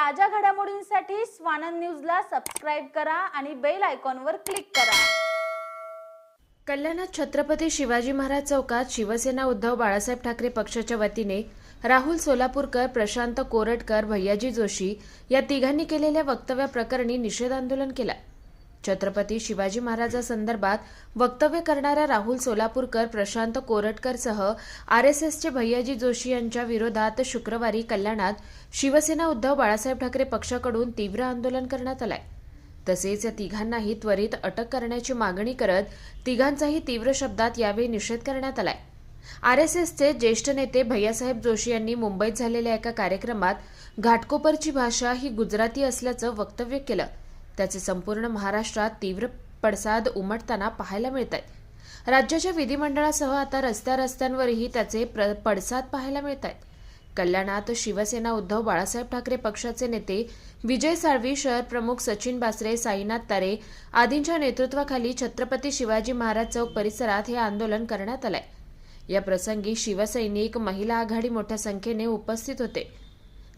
ताज्या घडामोडींसाठी स्वानंद न्यूजला सबस्क्राईब करा आणि बेल आयकॉनवर क्लिक करा. कल्याणात छत्रपती शिवाजी महाराज चौकात शिवसेना उद्धव बाळासाहेब ठाकरे पक्षाच्या वतीने राहुल सोलापूरकर प्रशांत कोरटकर भैयाजी जोशी या तिघांनी केलेल्या वक्तव्याप्रकरणी निषेध आंदोलन केलं. छत्रपती शिवाजी महाराजांसंदर्भात वक्तव्य करणाऱ्या राहुल सोलापूरकर प्रशांत कोरटकरसह आर एस एसचे भैयाजी जोशी यांच्या विरोधात शुक्रवारी कल्याणात शिवसेना उद्धव बाळासाहेब ठाकरे पक्षाकडून तीव्र आंदोलन करण्यात आलंय. तसेच या तिघांनाही त्वरित अटक करण्याची मागणी करत तिघांचाही तीव्र शब्दात यावेळी निषेध करण्यात आलाय. आरएसएसचे ज्येष्ठ नेते भैयासाहेब जोशी यांनी मुंबईत झालेल्या एका कार्यक्रमात घाटकोपरची भाषा ही गुजराती असल्याचं वक्तव्य केलं. त्याचे संपूर्ण महाराष्ट्रात तीव्र पडसाद उमटताना पाहायला मिळत आहेत राज्याच्या विधिमंडळासह आता रस्त्या रस्त्यांवरही त्याचे प्र- पडसाद पाहायला मिळत आहेत कल्याणात शिवसेना उद्धव बाळासाहेब ठाकरे पक्षाचे नेते विजय साळवी शहर प्रमुख सचिन बासरे साईनाथ तारे आदींच्या नेतृत्वाखाली छत्रपती शिवाजी महाराज चौक परिसरात हे आंदोलन करण्यात आलंय. या प्रसंगी शिवसैनिक महिला आघाडी मोठ्या संख्येने उपस्थित होते.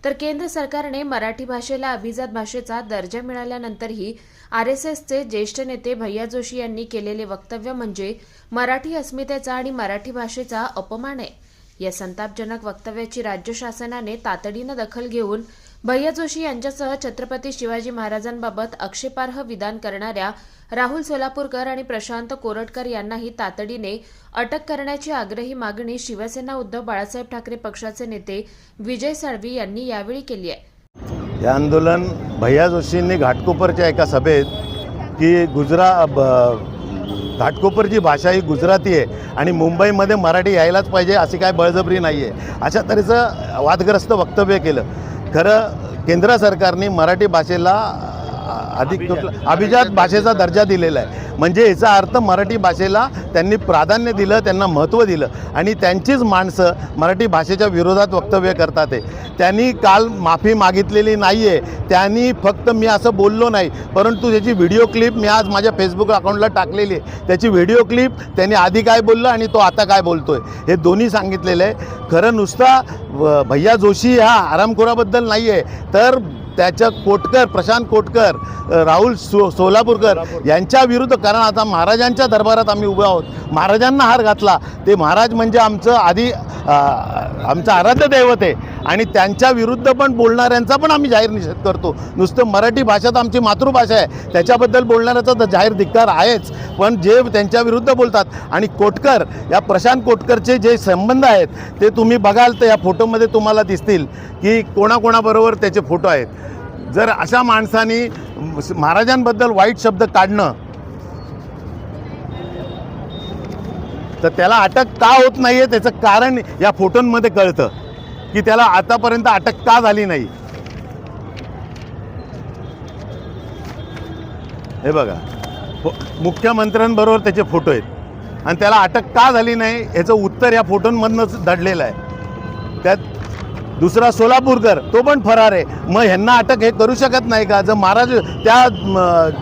तर केंद्र सरकारने मराठी भाषेला अभिजात भाषेचा दर्जा मिळाल्यानंतरही आरएसएसचे ज्येष्ठ नेते भैया जोशी यांनी केलेले वक्तव्य म्हणजे मराठी अस्मितेचा आणि मराठी भाषेचा अपमान आहे. या संतापजनक वक्तव्याची राज्य शासनाने तातडीनं दखल घेऊन भैया जोशी यांच्यासह छत्रपती शिवाजी महाराजांबाबत आक्षेपार्ह विधान करणाऱ्या राहुल सोलापूरकर आणि प्रशांत कोरटकर यांनाही तातडीने अटक करण्याची आग्रही मागणी शिवसेना उद्धव बाळासाहेब ठाकरे पक्षाचे नेते विजय साळवी यांनी यावेळी केली आहे. हे आंदोलन भैया जोशींनी घाटकोपरच्या एका सभेत की गुजरा ब- घाटकोपरची भाषा ही गुजराती आहे आणि मुंबईमध्ये मराठी यायलाच पाहिजे अशी काय बळजबरी नाही आहे अशा तऱ्हेचं वादग्रस्त वक्तव्य केलं. खरं केंद्र सरकारने मराठी भाषेला अधिक अभिजात भाषेचा दर्जा दिलेला आहे. म्हणजे याचा अर्थ मराठी भाषेला त्यांनी प्राधान्य दिलं त्यांना महत्त्व दिलं. आणि त्यांचीच माणसं मराठी भाषेच्या विरोधात वक्तव्य करतात आहे त्यांनी काल माफी मागितलेली नाही आहे त्यांनी फक्त मी असं बोललो नाही परंतु त्याची व्हिडिओ क्लिप मी आज माझ्या फेसबुक अकाउंटला टाकलेली आहे. त्याची व्हिडिओ क्लिप त्यांनी आधी काय बोललं आणि तो आता काय बोलतो आहे हे दोन्ही सांगितलेलं आहे. खरं नुसता व- भैया जोशी हा आरामखोराबद्दल नाही आहे तर त्याच्या कोटकर प्रशांत कोटकर राहुल सो सोलापूरकर यांच्या विरुद्ध कारण आता महाराजांच्या दरबारात आम्ही उभे आहोत. महाराजांना हार घातला. ते महाराज म्हणजे आमचं आधी आमचं आराध्य दैवत आहे. आणि त्यांच्या विरुद्ध पण बोलणाऱ्यांचा पण आम्ही जाहीर निषेध करतो. नुसतं मराठी भाषा तर आमची मातृभाषा आहे. त्याच्याबद्दल बोलणाऱ्याचा तर जाहीर धिक्कार आहेच. पण जे त्यांच्या विरुद्ध बोलतात आणि कोटकर या प्रशांत कोटकरचे जे संबंध आहेत ते तुम्ही बघाल तर या फोटोमध्ये तुम्हाला दिसतील की कोणाकोणाबरोबर त्याचे फोटो आहेत. जर अशा माणसानी महाराजांबद्दल वाईट शब्द काढणं तर त्याला अटक का होत नाही आहे त्याचं कारण या फोटोंमध्ये कळतं. की त्याला आतापर्यंत अटक का झाली नाही? हे बघा. मुख्यमंत्र्यांबरोबर त्याचे फोटो आहेत. आणि त्याला अटक का झाली नाही याचं उत्तर या फोटोंमधनंच दडलेलं आहे. त्यात दुसरा सोलापूरकर तो पण फरार आहे. मग ह्यांना अटक हे करू शकत नाही का? जर महाराज त्या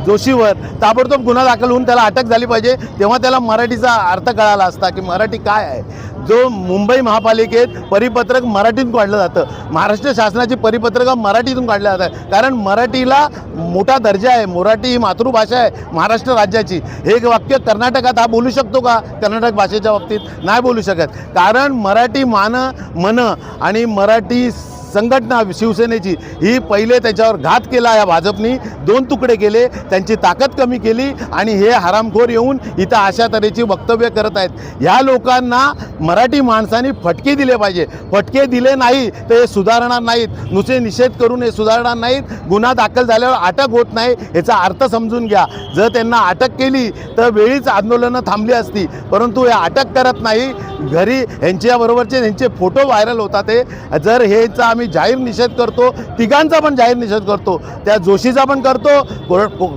जोशीवर ताबडतोब गुन्हा दाखल होऊन त्याला अटक झाली पाहिजे तेव्हा त्याला मराठीचा अर्थ कळाला असता की मराठी काय आहे? जो मुंबई महापालिकेत परिपत्रक मराठीतून काढलं जातं. महाराष्ट्र शासनाची परिपत्रक मराठीतून काढलं जातं कारण मराठीला मोठा दर्जा आहे. मराठी ही मातृभाषा आहे महाराष्ट्र राज्याची. हे एक वाक्य कर्नाटकात हा बोलू शकतो का? कर्नाटक भाषेच्या बाबतीत नाही बोलू शकत. कारण मराठी मान मन आणि मराठी Ortiz. संघटना शिवसेनेची ही पहिले त्याच्यावर घात केला या भाजपनी. दोन तुकडे केले त्यांची ताकद कमी केली आणि हे हरामखोर येऊन इथं अशा तऱ्हेची वक्तव्य करत आहेत. ह्या लोकांना मराठी माणसांनी फटके दिले पाहिजे. फटके दिले नाही तर हे सुधारणार नाहीत. नुसते निषेध करून हे सुधारणार नाहीत. गुन्हा दाखल झाल्यावर अटक होत नाही याचा अर्थ समजून घ्या. जर त्यांना अटक केली तर वेळीच आंदोलनं थांबली असती. परंतु हे अटक करत नाही. घरी यांच्याबरोबरचे यांचे फोटो व्हायरल होतात ते जर हेचा आम्ही जाहीर निषेध करतो तिघांचा पण जाहीर निषेध करतो. त्या जोशीचा पण करतो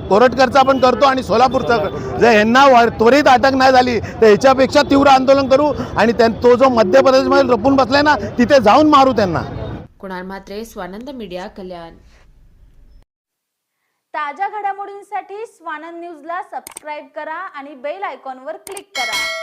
कोरटकरचा पण करतो आणि सोलापूरचा कर- जर यांना त्वरित अटक नाही झाली तर ह्याच्यापेक्षा तीव्र आंदोलन करू आणि त्यां तो जो मध्य प्रदेशमध्ये लपून बसलाय ना तिथे जाऊन मारू त्यांना. कुणाल म्हात्रे स्वानंद मीडिया कल्याण. ताज्या घडामोडींसाठी स्वानंद न्यूजला सबस्क्राईब करा आणि बेल आयकॉनवर क्लिक करा.